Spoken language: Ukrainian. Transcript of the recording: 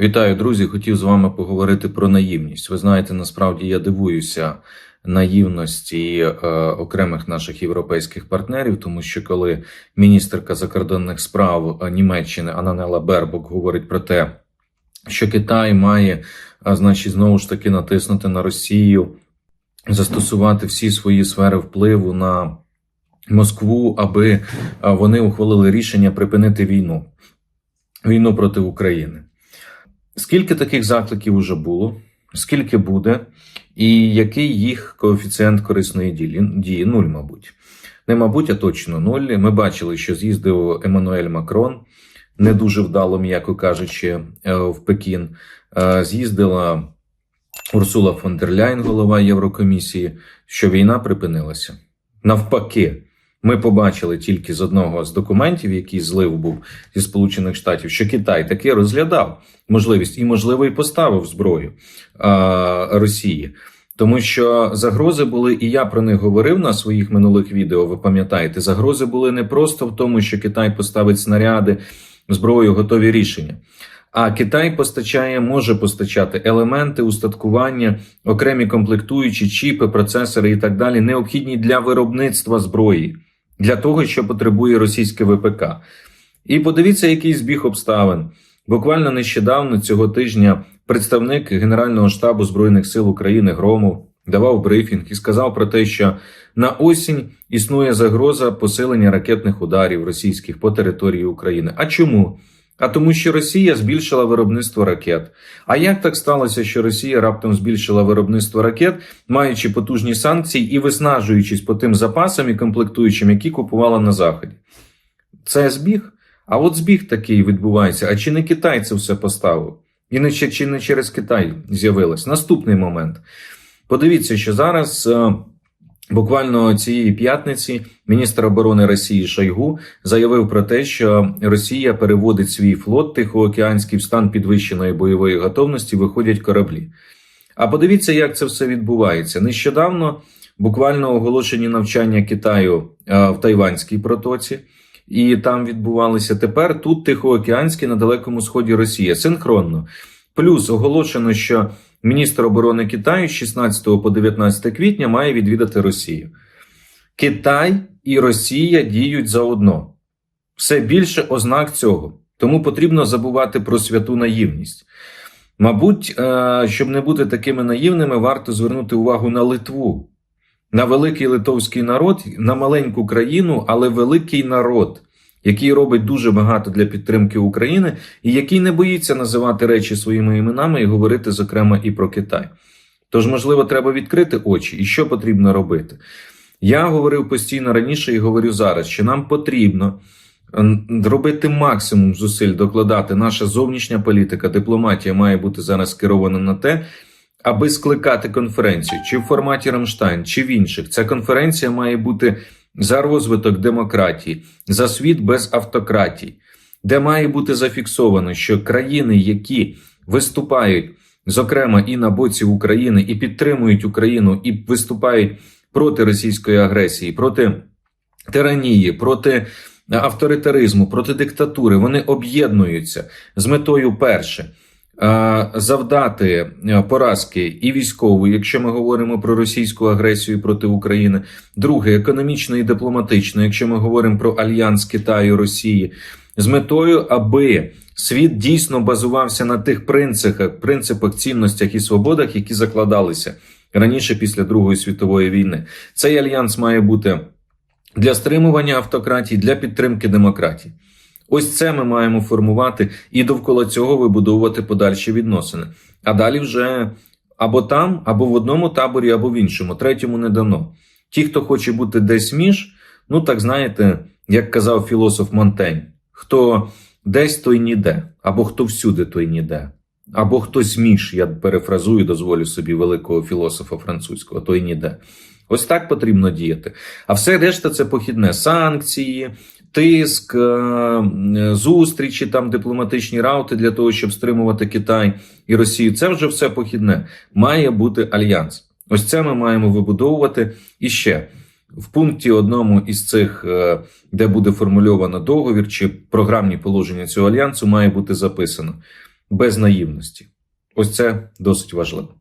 Вітаю, друзі! Хотів з вами поговорити про наївність. Ви знаєте, насправді я дивуюся наївності е, окремих наших європейських партнерів, тому що коли міністерка закордонних справ е, Німеччини Ананела Бербок говорить про те, що Китай має, а, значить, знову ж таки натиснути на Росію, застосувати всі свої сфери впливу на Москву, аби вони ухвалили рішення припинити війну, війну проти України. Скільки таких закликів уже було? Скільки буде, і який їх коефіцієнт корисної дії? Нуль, мабуть. Не мабуть, а точно нуль. Ми бачили, що з'їздив Еммануель Макрон, не дуже вдало, м'яко кажучи, е, в Пекін. Е, З'їздила Урсула фон дер Ляйн, голова Єврокомісії, що війна припинилася. Навпаки, ми побачили тільки з одного з документів, який злив був зі Сполучених Штатів, що Китай таки розглядав можливість і, можливо, і поставив зброю а, Росії. Тому що загрози були, і я про них говорив на своїх минулих відео. Ви пам'ятаєте, загрози були не просто в тому, що Китай поставить снаряди, зброю, готові рішення. А Китай постачає, може постачати елементи устаткування, окремі комплектуючі, чіпи, процесори і так далі, необхідні для виробництва зброї, для того, що потребує російське ВПК. І подивіться, який збіг обставин. Буквально нещодавно цього тижня представник Генерального штабу Збройних сил України Громов давав брифінг і сказав про те, що на осінь існує загроза посилення ракетних ударів російських по території України. А чому? А тому, що Росія збільшила виробництво ракет. А як так сталося, що Росія раптом збільшила виробництво ракет, маючи потужні санкції і виснажуючись по тим запасам і комплектуючим, які купувала на Заході? Це збіг? А от збіг такий відбувається. А чи не Китай це все поставив? І не чи, не через Китай з'явилось? Наступний момент. Подивіться, що зараз. Буквально цієї п'ятниці міністр оборони Росії Шойгу заявив про те, що Росія переводить свій флот Тихоокеанський в стан підвищеної бойової готовності, виходять кораблі. А подивіться, як це все відбувається. Нещодавно буквально оголошені навчання Китаю е, в Тайванській протоці, і там відбувалися тепер тут Тихоокеанський на далекому сході Росія синхронно. Плюс оголошено, що міністр оборони Китаю з 16 по 19 квітня має відвідати Росію. Китай і Росія діють заодно. Все більше ознак цього. Тому потрібно забувати про святу наївність. Мабуть, е, щоб не бути такими наївними, варто звернути увагу на Литву, на великий литовський народ, на маленьку країну, але великий народ, який робить дуже багато для підтримки України, і який не боїться називати речі своїми іменами і говорити, зокрема, і про Китай. Тож, можливо, треба відкрити очі, і що потрібно робити. Я говорив постійно раніше і говорю зараз, що нам потрібно робити максимум зусиль докладати. Наша зовнішня політика, дипломатія має бути зараз скерована на те, аби скликати конференцію, чи в форматі Рамштайн, чи в інших. Ця конференція має бути за розвиток демократії, за світ без автократій, де має бути зафіксовано, що країни, які виступають, зокрема і на боці України, і підтримують Україну, і виступають проти російської агресії, проти тиранії, проти авторитаризму, проти диктатури, вони об'єднуються з метою перше. Завдати е, поразки і військової, якщо ми говоримо про російську агресію проти України, друге економічно і дипломатично, якщо ми говоримо про альянс Китаю Росії, з метою, аби світ дійсно базувався на тих принципах, принципах, цінностях і свободах, які закладалися раніше після Другої світової війни. Цей альянс має бути для стримування автократії, для підтримки демократії. Ось це ми маємо формувати і довкола цього вибудовувати подальші відносини. А далі вже або там, або в одному таборі, або в іншому. Третьому не дано. Ті, хто хоче бути десь між, ну так знаєте, як казав філософ Монтень, хто десь, той ніде, або хто всюди, той ніде. Або хтось між, я перефразую, дозволю собі великого філософа французького, той ніде. Ось так потрібно діяти. А все решта це похідне санкції, тиск, е, зустрічі, там дипломатичні раути для того, щоб стримувати Китай і Росію. Це вже все похідне. Має бути альянс. Ось це ми маємо вибудовувати і ще. В пункті одному із цих, е, де буде формульовано договір чи програмні положення цього альянсу, має бути записано: без наївності. Ось це досить важливо.